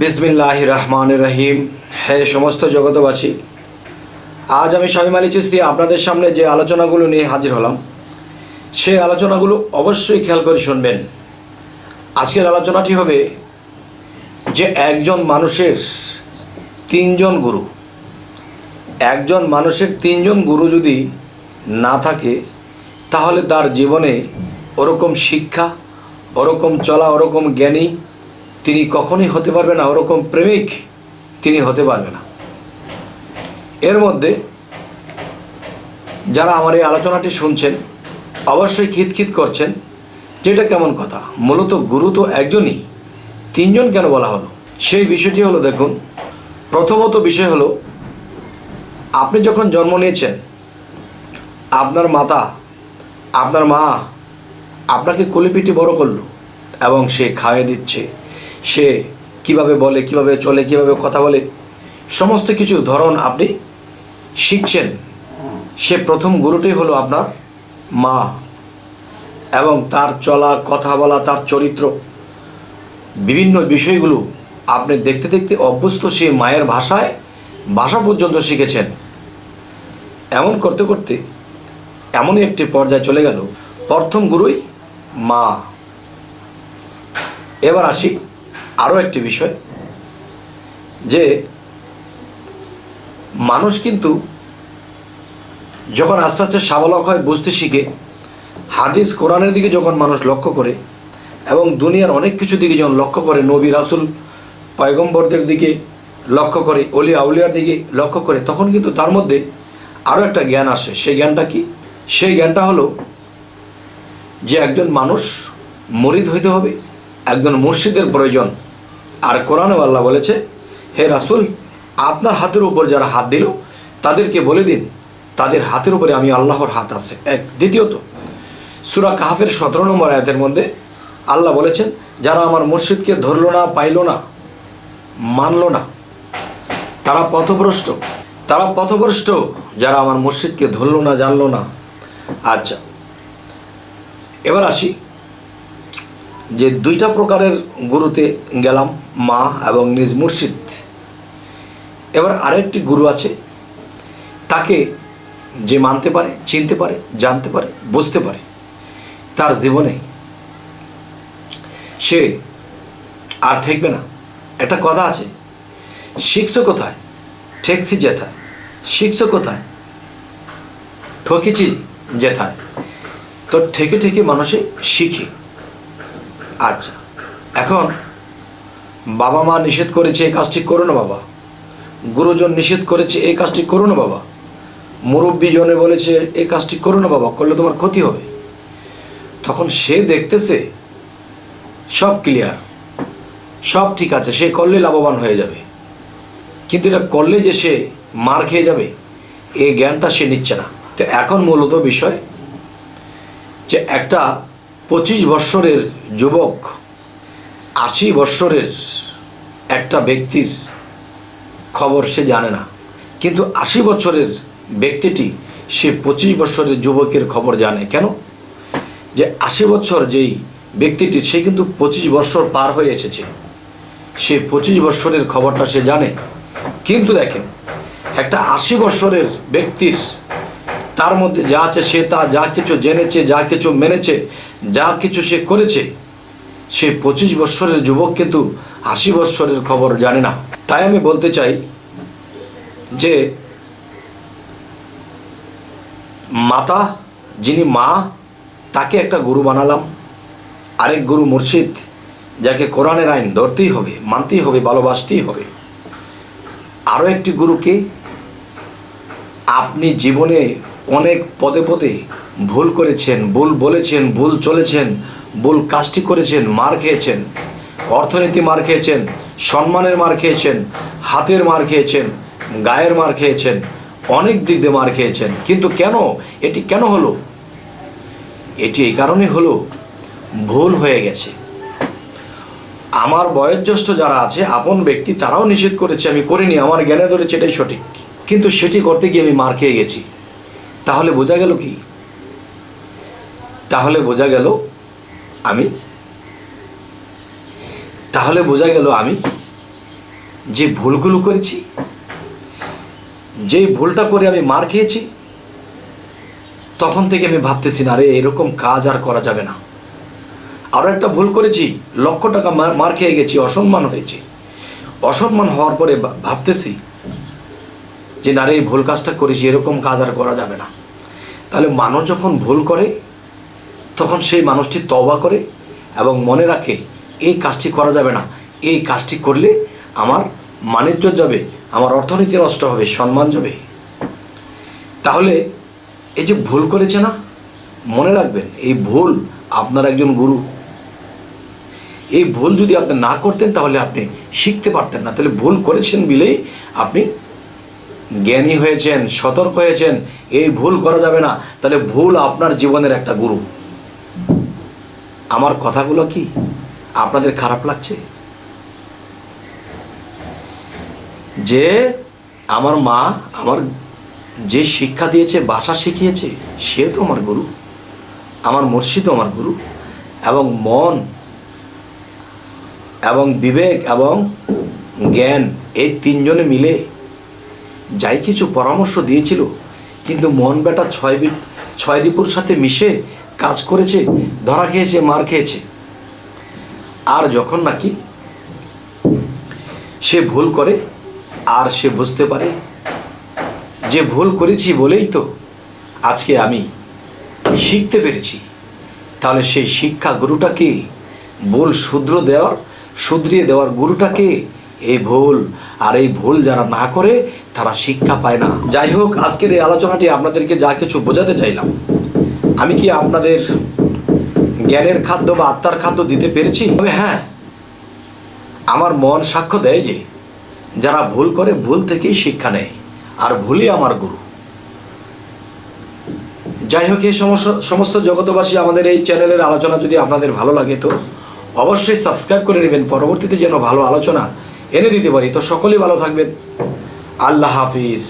বিসমিল্লাহ রহমান রহিম হে সমস্ত জগতবাসী আজ আমি স্বামী মালি চিস্তি আপনাদের সামনে যে আলোচনাগুলো নিয়ে হাজির হলাম সেই আলোচনাগুলো অবশ্যই খেয়াল করে শুনবেন। আজকের আলোচনাটি হবে যে একজন মানুষের তিনজন গুরু, একজন মানুষের তিনজন গুরু যদি না থাকে, তাহলে তার জীবনে ওরকম শিক্ষা, ওরকম চলা, ওরকম জ্ঞানী তিনি কখনই হতে পারবে না, ওরকম প্রেমিক তিনি হতে পারবে না। এর মধ্যে যারা আমার এই আলোচনাটি শুনছেন, অবশ্যই খিতখিত করছেন। যেটা কেমন কথা, মূলত গুরু তো একজনই, তিনজন কেন বলা হলো? সেই বিষয়টি হলো, দেখুন, প্রথমত বিষয় হলো, আপনি যখন জন্ম নিয়েছেন, আপনার মাতা, আপনার মা আপনাকে কলিপিটি বড় করল এবং সে খাইয়ে দিচ্ছে। সে কীভাবে বলে, কীভাবে চলে, কীভাবে কথা বলে, সমস্ত কিছু ধরন আপনি শিখছেন। সে প্রথম গুরুটাই হলো আপনার মা এবং তার চলা, কথা বলা, তার চরিত্র। বিভিন্ন বিষয়গুলো আপনি দেখতে দেখতে অভ্যস্ত সে মায়ের ভাষায় ভাষা পর্যন্ত শিখেছেন। এমন করতে করতে এমনই একটি পর্যায়ে চলে গেল। প্রথম গুরুই মা। এবার আসি আরও একটি বিষয়, যে মানুষ কিন্তু যখন আস্তে আস্তে সাবলক হয় বুঝতে শিখে, হাদিস কোরআনের দিকে যখন মানুষ লক্ষ্য করে এবং দুনিয়ার অনেক কিছু দিকে যখন লক্ষ্য করে, নবী, রাসুল, পয়গম্বরদের দিকে লক্ষ্য করে অলি আউলিয়ার দিকে লক্ষ্য করে, তখন কিন্তু তার মধ্যে আরও একটা জ্ঞান আসে। সেই জ্ঞানটা কি? সেই জ্ঞানটা হলো যে একজন মানুষ মরিদ হইতে হবে, একজন মুর্শিদের প্রয়োজন। আর কোরআনেও আল্লাহ বলেছে, হে রাসুল, আপনার হাতের উপর যারা হাত দিল, তাদেরকে বলে দিন, তাদের হাতের উপরে আমি আল্লাহর হাত আছে। এক, দ্বিতীয়ত, সুরা কাহাফের সতেরো নম্বর আয়াতের মধ্যে আল্লাহ বলেছেন, যারা আমার মসজিদকে ধরলো না, পাইল না, মানলো না, তারা পথভ্রষ্ট তারা পথভ্রষ্ট, যারা আমার মসজিদকে ধরলো না, জানল না। আচ্ছা এবার আসি, যে দুইটা প্রকারের গুরুতে গেলাম। মা এবং নিজ মুর্শিদ। এবার আরেকটি গুরু আছে, তাকে যে মানতে পারে, চিনতে পারে, জানতে পারে, বুঝতে পারে, তার জীবনে সে আর ঠেকবে না। একটা কথা আছে, শিখছো কোথায়? ঠেকছি যেথায়। শিখছো কোথায়? ঠকেছি যেথায়। তো ঠেকে ঠেকে মানুষে শিখে। আচ্ছা এখন বাবা মা নিষেধ করেছে এই কাজটি করো না বাবা। গুরুজন নিষেধ করেছে এই কাজটি করো না বাবা। মুরব্বী জনে বলেছে, এই কাজটি করো না বাবা, করলে তোমার ক্ষতি হবে। তখন সে দেখতেছে, সব ক্লিয়ার সব ঠিক আছে, সে করলে লাভবান হয়ে যাবে। কিন্তু এটা করলে যে সে মার খেয়ে যাবে, এই জ্ঞানটা সে নিচ্ছে না। তো এখন মূলত বিষয় যে একটা পঁচিশ বৎসরের যুবক আশি বৎসরের একটা ব্যক্তির খবর সে জানে না। কিন্তু আশি বছরের ব্যক্তিটি সে পঁচিশ বছরের যুবকের খবর জানে। কেন? যে আশি বছর যেই ব্যক্তিটি, সে কিন্তু পঁচিশ বছর পার হয়ে এসেছে। সে পঁচিশ বছরের খবরটা সে জানে। কিন্তু দেখেন, একটা আশি বছরের ব্যক্তির তার মধ্যে যা আছে সে তা, যা কিছু জেনেছে, যা কিছু মেনেছে, যা কিছু সে করেছে সে পঁচিশ বৎসরের যুবক কিন্তু আশি বৎসরের খবর জানে না। তাই আমি বলতে চাই যে, মাতা যিনি মা, তাকে একটা গুরু বানালাম। আরেক গুরু মুর্শিদ, যাকে কোরআনের আইন ধরতেই হবে, মানতেই হবে, ভালোবাসতেই হবে। আরও একটি গুরুকে আপনি জীবনে অনেক পদে পদে ভুল করেছেন, ভুল বলেছেন, ভুল চলেছেন ভুল কাজটি করেছেন, মার খেয়েছেন, অর্থনীতি মার খেয়েছেন, সম্মানের মার খেয়েছেন, হাতের মার খেয়েছেন, গায়ের মার খেয়েছেন, অনেক দিক দিয়ে মার খেয়েছেন। কিন্তু কেন? এটি কেন হলো? এটি এই কারণে হলো, ভুল হয়ে গেছে। আমার বয়োজ্যেষ্ঠ যারা আছে, আপন ব্যক্তি, তারাও নিষেধ করেছে, আমি করিনি, আমার জ্ঞানে ধরেছে, এটাই সঠিক। কিন্তু সেটি করতে গিয়ে আমি মার খেয়ে গেছি। তাহলে বোঝা গেল কি? তাহলে বোঝা গেল আমি? তাহলে বোঝা গেল আমি যে ভুলগুলো করেছি যে ভুলটা করে আমি মার খেয়েছি, তখন থেকে আমি ভাবতেছি না, আরে এরকম কাজ আর করা যাবে না। আরও একটা ভুল করেছি, লক্ষ টাকা মার খেয়ে গেছি, অসম্মান হয়েছি। অসম্মান হওয়ার পরে ভাবতেছি যে না রে, এই ভুল কাজটা করেছি, এরকম কাজ আর করা যাবে না। তাহলে মানুষ যখন ভুল করে তখন সেই মানুষটি তওবা করে এবং মনে রাখে, এই কাজটি করা যাবে না। এই কাজটি করলে আমার মানিজ্য যাবে, আমার অর্থনীতি নষ্ট হবে, সম্মান যাবে। তাহলে এই যে ভুল করেছে না, মনে রাখবেন, এই ভুল আপনার একজন গুরু। এই ভুল যদি আপনি না করতেন, তাহলে আপনি শিখতে পারতেন না। তাহলে ভুল করেছেন বিলেই আপনি জ্ঞানী হয়েছেন, সতর্ক হয়েছেন, এই ভুল করা যাবে না। তাহলে ভুল আপনার জীবনের একটা গুরু। আমার কথাগুলো কি আপনাদের খারাপ লাগছে? যে আমার মা আমার যে শিক্ষা দিয়েছে, ভাষা শিখিয়েছে, সে তো আমার গুরু। আমার মুর্শিদও আমার গুরু। এবং মন এবং বিবেক এবং জ্ঞান এই তিনজনে মিলে যাই কিছু পরামর্শ দিয়েছিল, কিন্তু মন বেটা ছয় ছয় রিপুর সাথে মিশে কাজ করেছে, ধরা খেয়েছে, মার খেয়েছে। আর যখন নাকি সে ভুল করে, আর সে বুঝতে পারে, যে ভুল করেছি বলেই তো আজকে আমি শিখতে পেরেছি, তাহলে সেই শিক্ষা গুরুটাকে, ভুল শুদ্র দেওয়ার, শুধরিয়ে দেওয়ার গুরুটাকে এই ভুল, আর এই ভুল যারা না করে, তারা শিক্ষা পায় না। যাই হোক, আজকের এই আলোচনাটি আপনাদেরকে যা কিছু বোঝাতে চাইলাম আমি কি আপনাদের জ্ঞানের খাদ্য বা আত্মার খাদ্য দিতে পেরেছি? তবে হ্যাঁ আমার মন সাক্ষ্য দেয় যে যারা ভুল করে ভুল থেকেই শিক্ষা নেয়, আর ভুলই আমার গুরু। যাই হোক, এই সমস্ত জগতবাসী আমাদের এই চ্যানেলের আলোচনা যদি আপনাদের ভালো লাগে, তো অবশ্যই সাবস্ক্রাইব করে নেবেন। পরবর্তীতে যেন ভালো আলোচনা এনে দিতে পারি। তো সকলেই ভালো থাকবেন। আল্লাহ হাফিজ।